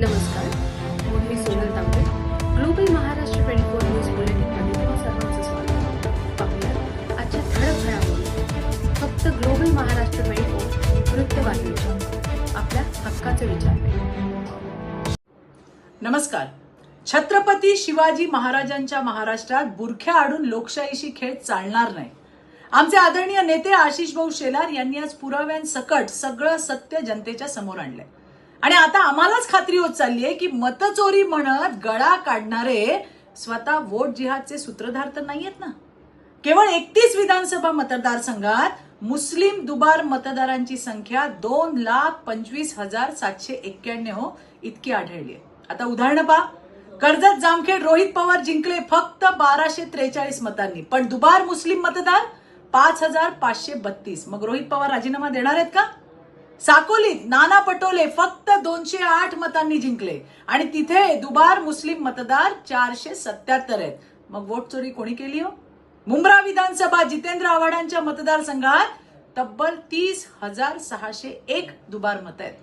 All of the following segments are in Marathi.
नमस्कार मी Sonal Tambe global Maharashtra twenty four news बुलेटिनमध्ये तुम्हा सर्वांचं स्वागत पाहूया आजच्या ठळक घडामोडी. फक्त ग्लोबल महाराष्ट्र ट्वेंटी फोर वृत्तवाहिनीच्या आपल्या हक्काचे विचार नमस्कार. छत्रपती शिवाजी महाराजांच्या महाराष्ट्रात बुरख्या आडून लोकशाहीशी खेळ चालणार नाही. आमचे आदरणीय नेते आशिष भाऊ शेलार यांनी आज पुराव्यांसकट सगळं सत्य जनतेच्या समोर आणलंय. आणि आता आम्हालाच खात्री होत चालली आहे की मतचोरी म्हणत गळा काढणारे स्वतः वोट जिहादचे सूत्रधार तर नाहीयेत ना. केवळ एकतीस विधानसभा मतदारसंघात मुस्लिम दुबार मतदारांची संख्या दोन लाख पंचवीस हजार सातशे एक्क्याण्णव हो इतकी आढळली आहे. आता उदाहरणं पहा. कर्जत जामखेड रोहित पवार जिंकले फक्त बाराशे त्रेचाळीस मतांनी. पण दुबार मुस्लिम मतदार पाच हजार पाचशे बत्तीस. मग रोहित पवार राजीनामा देणार आहेत का? साकोलीत नाना पटोले फक्त दोनशे आठ मतांनी जिंकले. आणि तिथे दुबार मुस्लिम मतदार चारशे सत्याहत्तर आहेत. मग वोट चोरी कोणी केली हो? मुंब्रा विधानसभा जितेंद्र आव्हाडांच्या मतदारसंघात तब्बल तीस हजार सहाशे एक दुबार मत आहेत.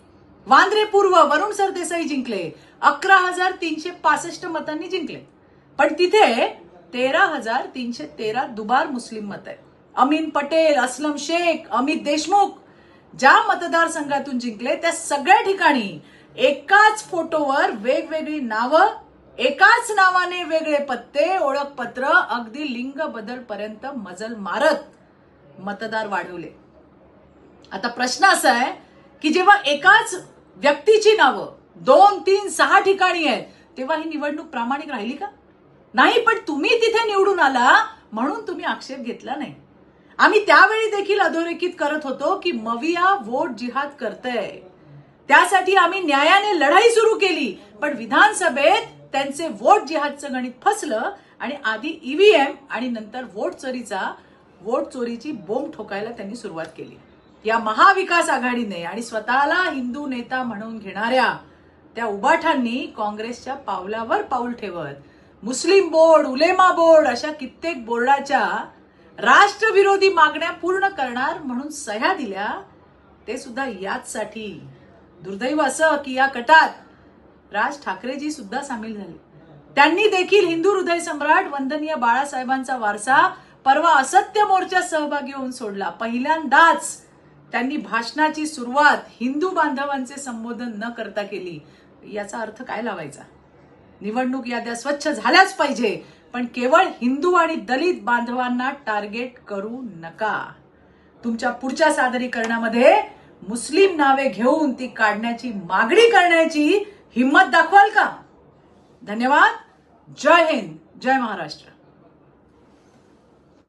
वांद्रे पूर्व वरुण सरदेसाई जिंकले. अकरा हजार तीनशे पासष्ट मतांनी जिंकले. पण तिथे तेरा हजार तीनशे तेरा दुबार मुस्लिम मत आहेत. अमीन पटेल असलम शेख अमित देशमुख ज्या मतदारसंघातून जिंकले त्या सगळ्या ठिकाणी एकाच फोटोवर वेगवेगळी नावं एकाच नावाने वेगळे पत्ते ओळखपत्र अगदी लिंग बदल पर्यंत मजल मारत मतदार वाढवले. आता प्रश्न असा आहे की जेव्हा एकाच व्यक्तीची नावं दोन तीन सहा ठिकाणी आहेत तेव्हा ही निवडणूक प्रामाणिक राहिली का? नाही पण तुम्ही तिथे निवडून आला म्हणून तुम्ही आक्षेप घेतला नाही. आम्ही त्यावेळी देखील अधोरेखित करत होतो की मविया वोट जिहाद करतय. त्यासाठी आम्ही न्यायाने लढाई सुरू केली पण विधानसभेत त्यांचे वोट जिहादचं गणित फसलं आणि आधी ईव्हीएम आणि नंतर वोट चोरीचा वोट चोरीची बोंब ठोकायला त्यांनी सुरुवात केली. या महाविकास आघाडीने आणि स्वतःला हिंदू नेता म्हणून घेणाऱ्या त्या उबाठांनी काँग्रेसच्या पावलावर पाऊल ठेवत मुस्लिम बोर्ड उलेमा बोर्ड अशा कित्येक बोर्डाच्या राष्ट्रविरोधी मागण्या पूर्ण करणार म्हणून सह्या दिल्या ते सुद्धा याचसाठी. दुर्दैव असं की या कटात राज ठाकरेजी सुद्धा सामील झाले. त्यांनी देखील हिंदू हृदय सम्राट वंदनीय बाळासाहेबांचा वारसा परवा असत्य मोर्चात सहभागी होऊन सोडला. पहिल्यांदाच त्यांनी भाषणाची सुरुवात हिंदू बांधवांचे संबोधन न करता केली. याचा अर्थ काय लावायचा? निवडणूक याद्या स्वच्छ झाल्याच पाहिजे. पण केवळ हिंदू आणि दलित बांधवांना टार्गेट करू नका. तुमच्या पुढच्या सादरीकरणामध्ये मुस्लिम नावे घेऊन ती काढण्याची मागणी करण्याची हिंमत दाखवाल का? धन्यवाद. जय हिंद. जय महाराष्ट्र.